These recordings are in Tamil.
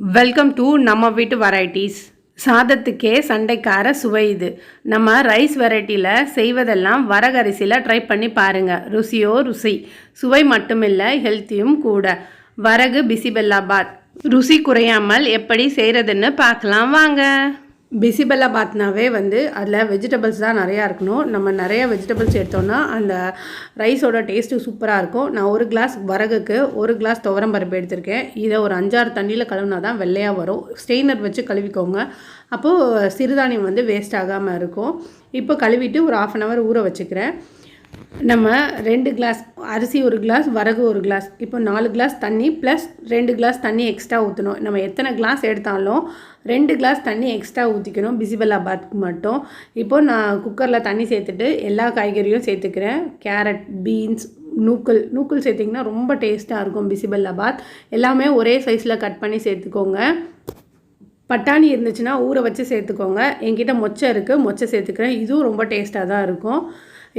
வெல்கம் டு நம்ம வீட்டு வெரைட்டிஸ் சாதத்துக்கே சண்டைக்கார சுவை இது. நம்ம ரைஸ் வெரைட்டியில் செய்வதெல்லாம் வரகரிசியில் ட்ரை பண்ணி பாருங்கள் ருசியோ ருசி. சுவை மட்டுமில்லை ஹெல்த்தியும் கூட. வரகு பிசிபெல்லாபாத் ருசி குறையாமல் எப்படி செய்கிறதுன்னு பார்க்கலாம். வாங்க. பிசிபெல்லாபாத்னாவே வந்து அதில் வெஜிடபிள்ஸ் தான் நிறையா இருக்கணும். நம்ம நிறைய வெஜிடபிள்ஸ் எடுத்தோம்னா அந்த ரைஸோட டேஸ்ட்டு சூப்பராக இருக்கும். நான் ஒரு கிளாஸ் வரகுக்கு ஒரு கிளாஸ் துவரம் பருப்பு எடுத்திருக்கேன். இதை ஒரு அஞ்சாறு தண்ணியில் கழுவினா தான் வெள்ளையாக வரும். ஸ்டெயினர் வச்சு கழுவிக்கோங்க. அப்போது சிறுதானியம் வந்து வேஸ்ட் ஆகாமல் இருக்கும். இப்போ கழுவிட்டு ஒரு ஆஃப் அன் ஹவர் ஊற வச்சுக்கிறேன். நம்ம ரெண்டு கிளாஸ் அரிசி ஒரு கிளாஸ் வரகு ஒரு கிளாஸ் இப்போ நாலு கிளாஸ் தண்ணி ப்ளஸ் ரெண்டு கிளாஸ் தண்ணி எக்ஸ்ட்ரா ஊற்றணும் நம்ம எத்தனை கிளாஸ் எடுத்தாலும் ரெண்டு கிளாஸ் தண்ணி எக்ஸ்ட்ரா ஊற்றிக்கணும் பிசிபெல்லாபாத்துக்கு மட்டும். இப்போது நான் குக்கரில் தண்ணி சேர்த்துட்டு எல்லா காய்கறியும் சேர்த்துக்கிறேன். கேரட் பீன்ஸ் நூக்கல். நூக்கல் சேர்த்திங்கன்னா ரொம்ப டேஸ்ட்டாக இருக்கும். பிசிபெல்லாபாத் எல்லாமே ஒரே சைஸில் கட் பண்ணி சேர்த்துக்கோங்க. பட்டாணி இருந்துச்சுன்னா ஊற வச்சு சேர்த்துக்கோங்க. என்கிட்ட மொச்சை இருக்குது மொச்சை சேர்த்துக்கிறேன். இதுவும் ரொம்ப டேஸ்ட்டாக தான் இருக்கும்.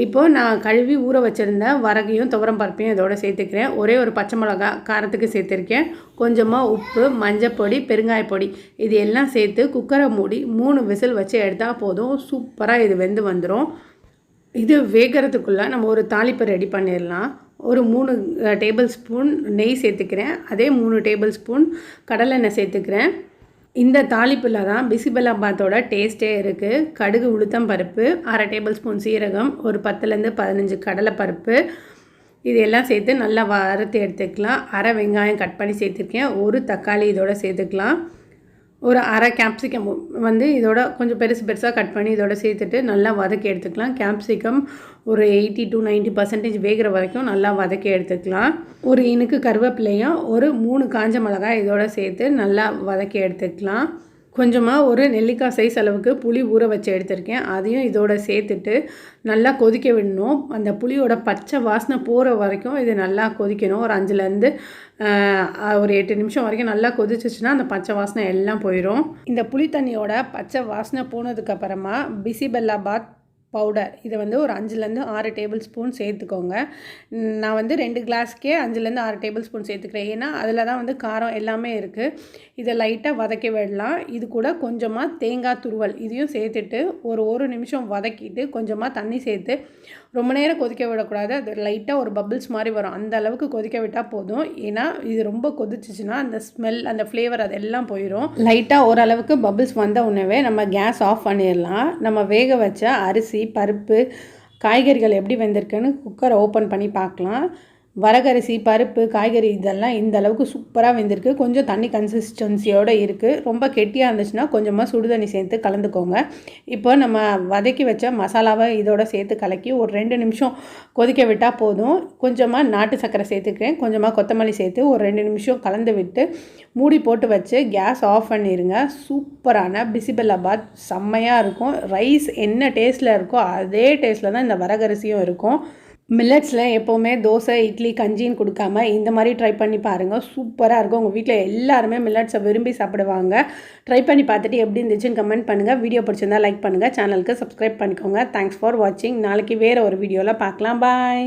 இப்போது நான் கழுவி ஊற வச்சுருந்தேன் வரகையும் துவரம் பருப்பையும் இதோட சேர்த்துக்கிறேன். ஒரே ஒரு பச்சை மிளகா காரத்துக்கு சேர்த்துருக்கேன். கொஞ்சமாக உப்பு மஞ்சப்பொடி பெருங்காயப்பொடி இது எல்லாம் சேர்த்து குக்கரை மூடி மூணு விசில் வச்சு எடுத்தால் போதும். சூப்பராக இது வெந்து வந்துடும் இது வேகிறதுக்குள்ளே நம்ம ஒரு தாளிப்பு ரெடி பண்ணிடலாம் ஒரு மூணு டேபிள் ஸ்பூன் நெய் சேர்த்துக்கிறேன். அதே மூணு டேபிள் ஸ்பூன் கடலெண்ணெய் சேர்த்துக்கிறேன். இந்த தாளிப்பில் தான் பிசிபலாபாத்தோட டேஸ்ட்டே இருக்குது கடுகு உளுத்தம் பருப்பு அரை டேபிள் ஸ்பூன் சீரகம் ஒரு பத்துலேருந்து பதினஞ்சு கடலை பருப்பு இது எல்லாம் சேர்த்து நல்லா வறுத்து எடுத்துக்கலாம். அரை வெங்காயம் கட் பண்ணி சேர்த்துருக்கேன். ஒரு தக்காளி இதோட சேர்த்துக்கலாம். ஒரு அரை கேப்சிகம் வந்து இதோட கொஞ்சம் பெருசு பெருசாக கட் பண்ணி இதோட சேர்த்துட்டு நல்லா வதக்கி எடுத்துக்கலாம். கேப்சிகம் ஒரு எயிட்டி டு நைன்ட்டி பர்சன்டேஜ் வேகிற வரைக்கும் நல்லா வதக்கி எடுத்துக்கலாம். ஒரு இனுக்கு கருவேப்பிலையும் ஒரு மூணு காஞ்ச மிளகாய் இதோட சேர்த்து நல்லா வதக்கி எடுத்துக்கலாம். கொஞ்சமாக ஒரு நெல்லிக்காய் சைஸ் அளவுக்கு புளி ஊற வச்சு எடுத்திருக்கேன். அதையும் இதோட சேர்த்துட்டு நல்லா கொதிக்க விடணும். அந்த புளியோட பச்சை வாசனை போகிற வரைக்கும் இது நல்லா கொதிக்கணும். ஒரு அஞ்சுலேருந்து ஒரு எட்டு நிமிஷம் வரைக்கும் நல்லா கொதிச்சிச்சுன்னா அந்த பச்சை வாசனை எல்லாம் போயிடும் இந்த புளி தண்ணியோட பச்சை வாசனை போனதுக்கப்புறமா பிசிபெல்லாபாத் பவுடர் இதை வந்து ஒரு அஞ்சுலேருந்து ஆறு டேபிள் ஸ்பூன் சேர்த்துக்கோங்க. நான் வந்து ரெண்டு கிளாஸ்க்கே அஞ்சுலேருந்து ஆறு டேபிள் ஸ்பூன் சேர்த்துக்கிறேன். ஏன்னா அதில் தான் வந்து காரம் எல்லாமே இருக்குது இதை லைட்டாக வதக்கி விடலாம். இது கூட கொஞ்சமாக தேங்காய் துருவல் இதையும் சேர்த்துட்டு ஒரு ஒரு நிமிஷம் வதக்கிட்டு கொஞ்சமாக தண்ணி சேர்த்து ரொம்ப நேரம் கொதிக்க விடக்கூடாது. அது லைட்டாக ஒரு பபிள்ஸ் மாதிரி வரும். அந்த அளவுக்கு கொதிக்க விட்டால் போதும். ஏன்னா இது ரொம்ப கொதிச்சிச்சுன்னா அந்த ஸ்மெல் அந்த ஃப்ளேவர் அதெல்லாம் போயிடும் லைட்டாக ஓரளவுக்கு பபிள்ஸ் வந்த உடனே நம்ம கேஸ் ஆஃப் பண்ணிடலாம். நம்ம வேக வச்ச அரிசி பருப்பு காய்கறிகள் எப்படி வெந்திருக்குன்னு குக்கரை ஓப்பன் பண்ணி பார்க்கலாம். வரகரிசி பருப்பு காய்கறி இதெல்லாம் இந்த அளவுக்கு சூப்பராக வெந்திருக்கு. கொஞ்சம் தண்ணி கன்சிஸ்டன்சியோடு இருக்குது ரொம்ப கெட்டியாக இருந்துச்சுன்னா கொஞ்சமாக சுடு தண்ணி சேர்த்து கலந்துக்கோங்க. இப்போ நம்ம வதக்கி வச்ச மசாலாவை இதோட சேர்த்து கலக்கி ஒரு ரெண்டு நிமிஷம் கொதிக்க விட்டால் போதும். கொஞ்சமாக நாட்டு சர்க்கரை சேர்த்துக்கிறேன். கொஞ்சமாக கொத்தமல்லி சேர்த்து ஒரு ரெண்டு நிமிஷம் கலந்து விட்டு மூடி போட்டு வச்சு கேஸ் ஆஃப் பண்ணிடுங்க சூப்பரான பிசிபல்லாபாத். செம்மையாக இருக்கும். ரைஸ் என்ன டேஸ்ட்டில் இருக்கோ அதே டேஸ்ட்டில் தான் இந்த வரகரிசியும் இருக்கும். மில்லட்ஸில் எப்போவுமே தோசை இட்லி கஞ்சின்னு கொடுக்காம இந்த மாதிரி ட்ரை பண்ணி பாருங்கள் சூப்பராக இருக்கும். உங்கள் வீட்டில் எல்லாருமே மில்லட்ஸை விரும்பி சாப்பிடுவாங்க. ட்ரை பண்ணி பார்த்துட்டு எப்படி இருந்துச்சுன்னு கமெண்ட் பண்ணுங்கள் வீடியோ பிடிச்சிருந்தா லைக் பண்ணுங்கள் சேனலுக்கு சப்ஸ்கிரைப் பண்ணிக்கோங்க. தேங்க்ஸ் ஃபார் வாட்சிங் நாளைக்கு வேறு ஒரு வீடியோவில் பார்க்கலாம். பாய்